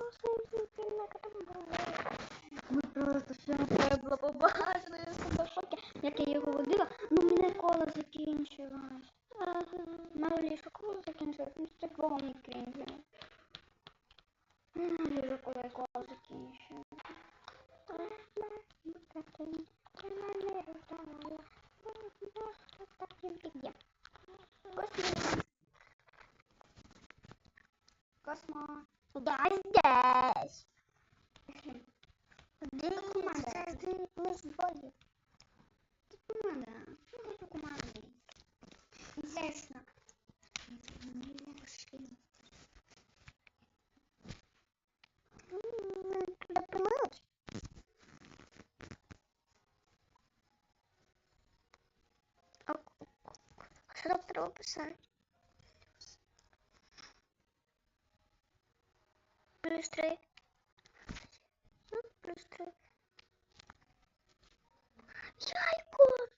Ми Космо. Я здесь. Де команда? Ты мы с Боги. Тут команда. Ну, хочу команди. Інтересно. Туда помылась? А Что там треба писать? Плюс три. Ну, Плюс три. Яйко!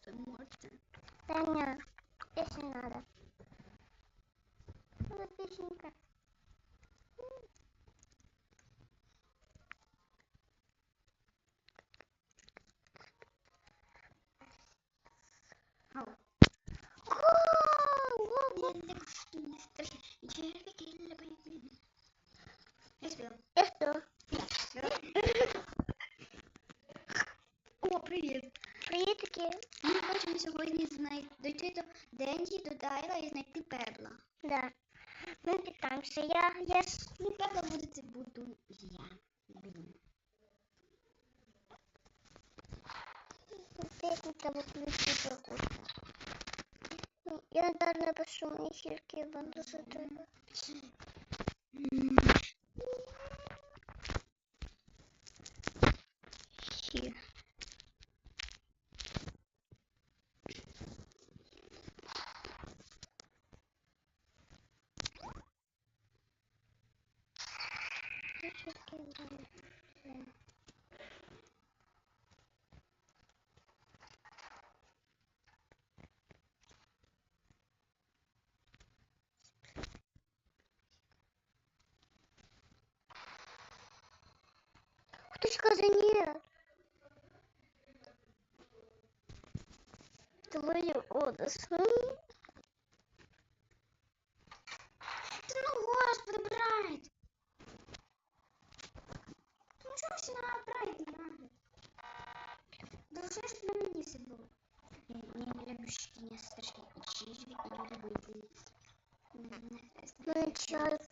Це можете. Да не, песня надо. Ну, песенка. Ау. Гол! Я сьогодні знайти до Денді, до Дайла і знайти Педла. Да. Ну, там що я, я ж... Ну, Педла буде це буду я. Блін. Песня-то выключить ну, Я, наверное, пошел мне серки вам за это. Кто сказал нет? Твои одос. Та ну господи, Брайт! Ну чого всі на Брайт грати? Должно ж на мені все було. Я, я не люблю щитиня страшні. І черві, і не люблю йти. Ну, час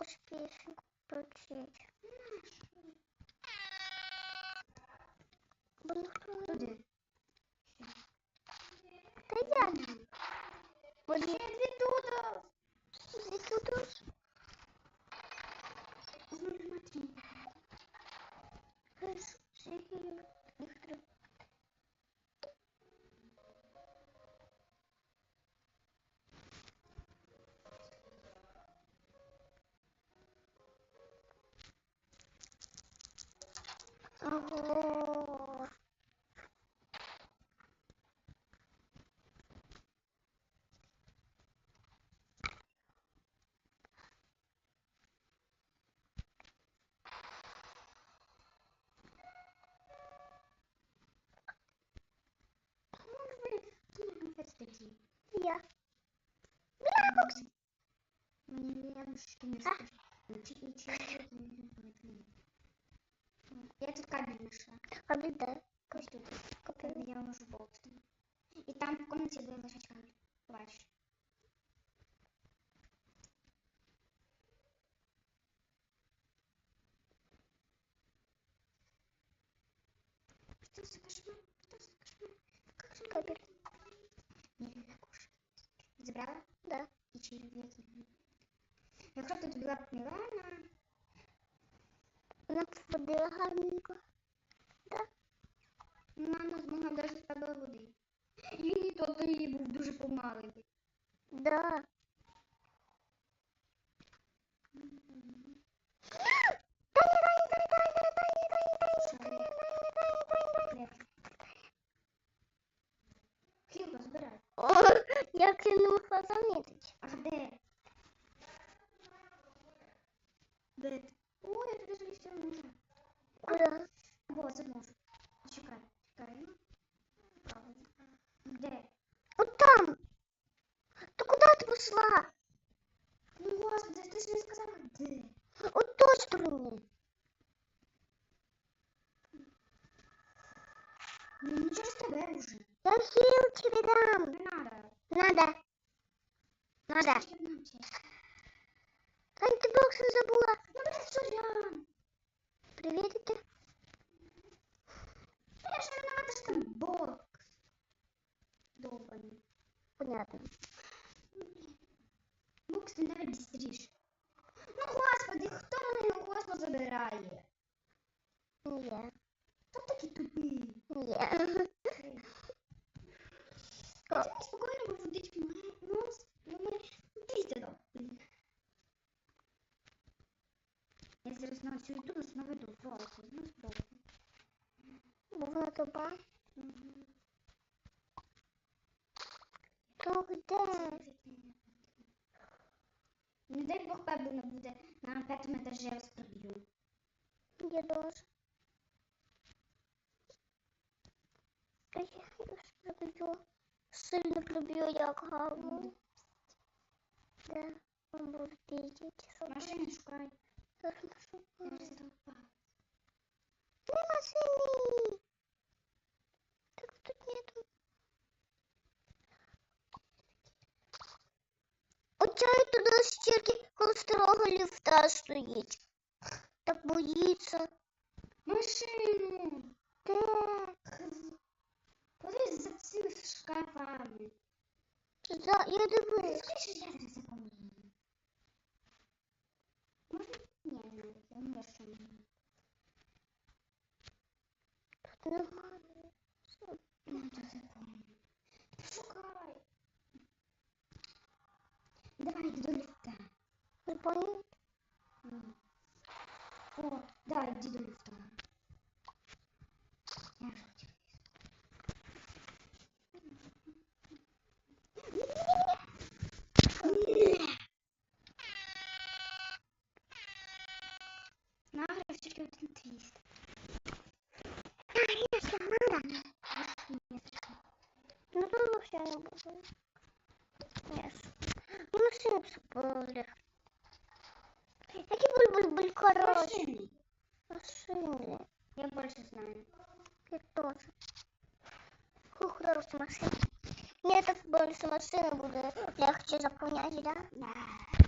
Якусь пісню включить. Туди. Та я Я веду тут. Смотри. Статьи. Я. Бля, бокс. Мне рядом что не А? страшно. Ничего не Я тут кабель знайшла. А де? Ось тут. Кабель я можу болт. І там в комнаті де лежать кабель. Бачиш. Что за кошмар? Что за кошмар? Как же Кабель. Не люблю кушать. Забрала? Да. І черв'яки. Якщо тут була б Мілана, Вона ходила гарненько. мама змогла навіть з тебе води. І то ти був дуже помаленький. Да. Хліба збирай. О, як я не могла замітити. А де? Де? ти? Ой, я тобі вже все можу. Куди? Во, це можу. Чекай, чекай. ну. Правильно. Де? От там. Ти куди ти пішла? Ну, господи, ти ж не сказала, де? От той стороні. Ну, не через тебе вже. Я хил тебе дам. Не надо. Надо. Надо. Ще одна часть. Тань, ти бокс не забула. Ну, блядь, сорян. Привітити. Я ж не надо, що там бокс. Довбаний. Понятно. Бокс ти навіть бістріш. Ну, господи, хто мене у космос забирає? Не я. Хто такі тупі? Не я. Я тебе спокійно буду водити мой Зараз на наведу. Просто, ну, спробуй. Був на тоба. То де? Не дай Бог певно буде на п'ятому етажі я вас проб'ю. Я тоже. Та я його проб'ю. Сильно проб'ю, як гарно. Да, он буде бачити, Машини шукай. Зараз Я нашукаю. вже задовбала. Не машини! Так тут нету. Оця туди стільки коли старого ліфта стоїть. Так боїться. Машину! Де? Подивись за цими шкафами. За, я дивлюсь. Скажи, я зараз запомню. Можна? Ні, не надо. Я не що не надо. Тут немає. Ну, то запомню. Шукай. Давай, йди до ліфта. Не понял? М. О, давай, йди до ліфта. Ну тут вообще не буду. Нет. Ну машину спорили. Які буль-буль-буль хороші. Машини. Машини. Я більше знаю. Я тоже. Какую хорошую машину. Мне так больше машины буду легче заполнять, да? Да.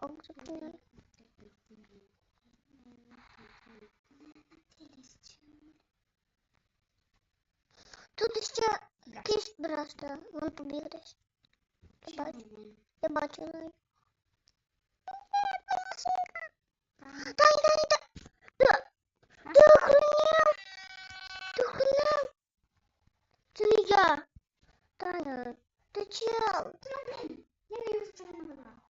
Заполняю. Тут ще кисть просто, вон побіг десь. Я бачу, я бачу навіть. Таня, Таня, Таня! Ти охренел? Ти охренел? Це не я. Таня, ти чел. Я не його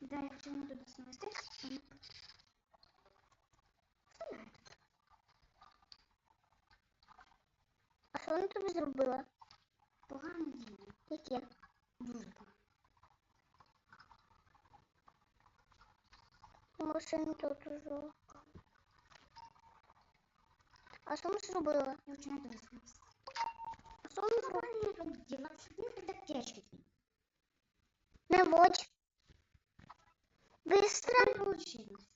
Да, я хочу на тут основа ставить. А що вона тобі зробила? Погано діло. Яке? Дуже погано. Машина тут уже. А що вона зробила? Я хочу на тут основа А що вона зробила? Погано тут діло. Ну, когда птички. Наводь. Быстро. Не получилось.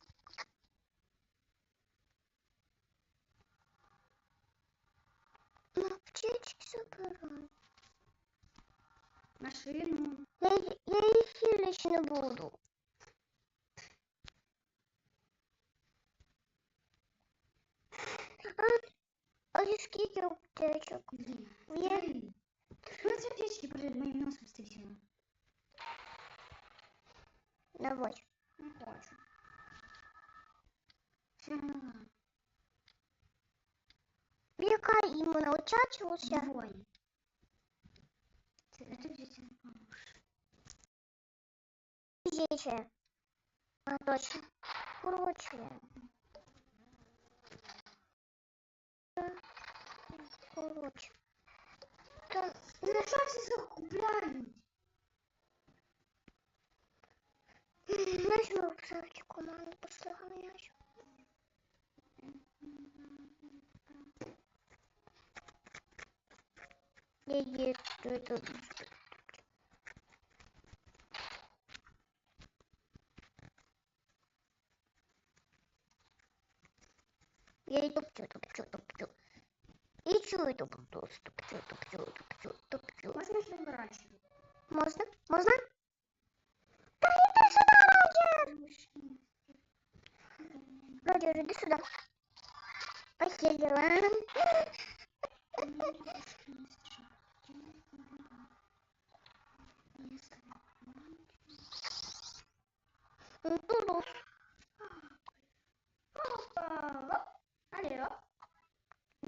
На птички забирай. Машину. Я, й- я їх хилить не буду. А, а зі скільки аптечок? Блин. Є. Блин. Ну, эти птички перед моим носом встретила. Наводь. Хочу. Іменно очачилася? Двое. Ты- Это где тебе поможешь? Здесь. А, точно. Короче. Короче. Да, Ты на закупляют? В команду поставили ящик. Я еду, это... Я иду, топчу, топчу, топчу. И это буду? Топчу, топчу, топчу, топчу. Можно разворачивать? Можно? Можно? Да иди сюда, Роджер! Роджер, иди сюда. Поселила. Туду. Алло? Алло?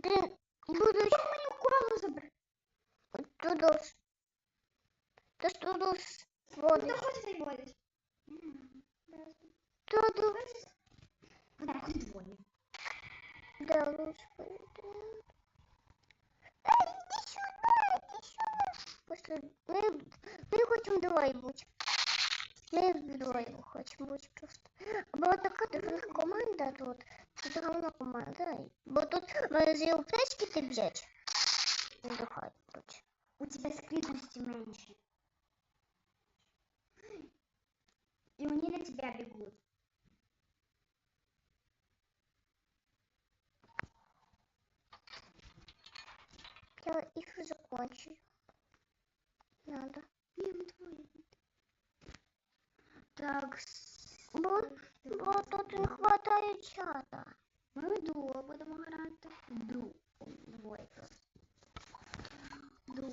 Ты будешь Мою колу забрать. тудус. Ты ж тудус Ну, водишь. да хоть ты водишь. Тудус. Да, хоть двое. Да, господи. Эй, иди сюда, иди сюда. Просто мы, мы хотим двоє бути. Ми вдвоє хочемо бути просто. Бо така друга команда тут. Це головна команда. Бо тут ми з європейські ти б'ять. Віддихай бути. У тебя скрытности меньше. тебя бегут. Я їх закончу. Надо. Не, мы двое. Так, Бо, бо тут не хватає чата. ми дуо будемо грати. Дуо. Двоє просто. Дуо.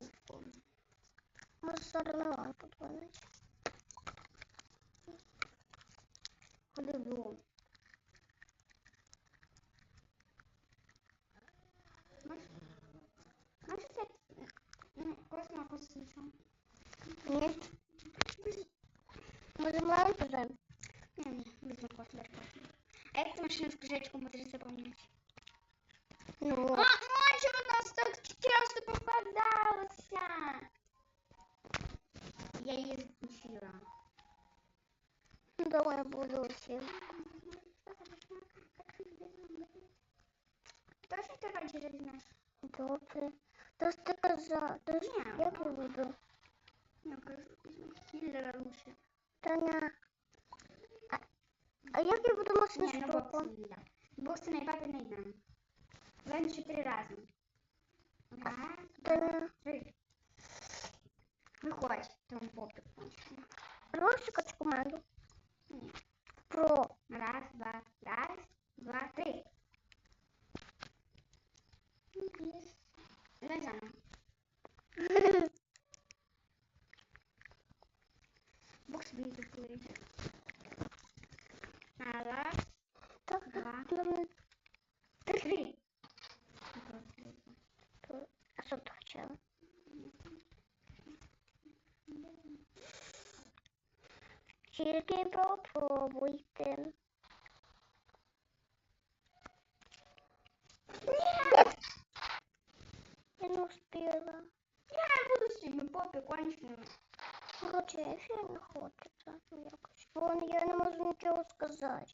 Ми зараз тут винить. Ходи дуо. Може це м, космо космічно? Ні. Ми землею пожежу. Не, не, візьму космос. А як ти машину з кружечком будеш заповнювати? Ну, А, ночі у нас так часто попадалося. Я її закінчила. давай я буду всім. Точно ти раніше візьмеш? Добре. То ж ти казав, то ж Ні. як я буду? Я кажу, візьму. Кіллера лучше. Таня. А, а як я буду машину Ні, на стопом? боксі не дам. Бокси на папі не дам. Давай чотири рази. Раз, Таня. три. Виходь, там попит. Розшукати команду. Ні. Про. Раз, два, раз, два, три. Давай заново. Бокс вийде курить. Раз, Так, два, добре. три. 500 хоча Тільки попробуйте. Нет! Я не успіла. Я буду сьогодні попі конченою. Короче, ефір не хочеться якось. Вон я не можу нічого сказати.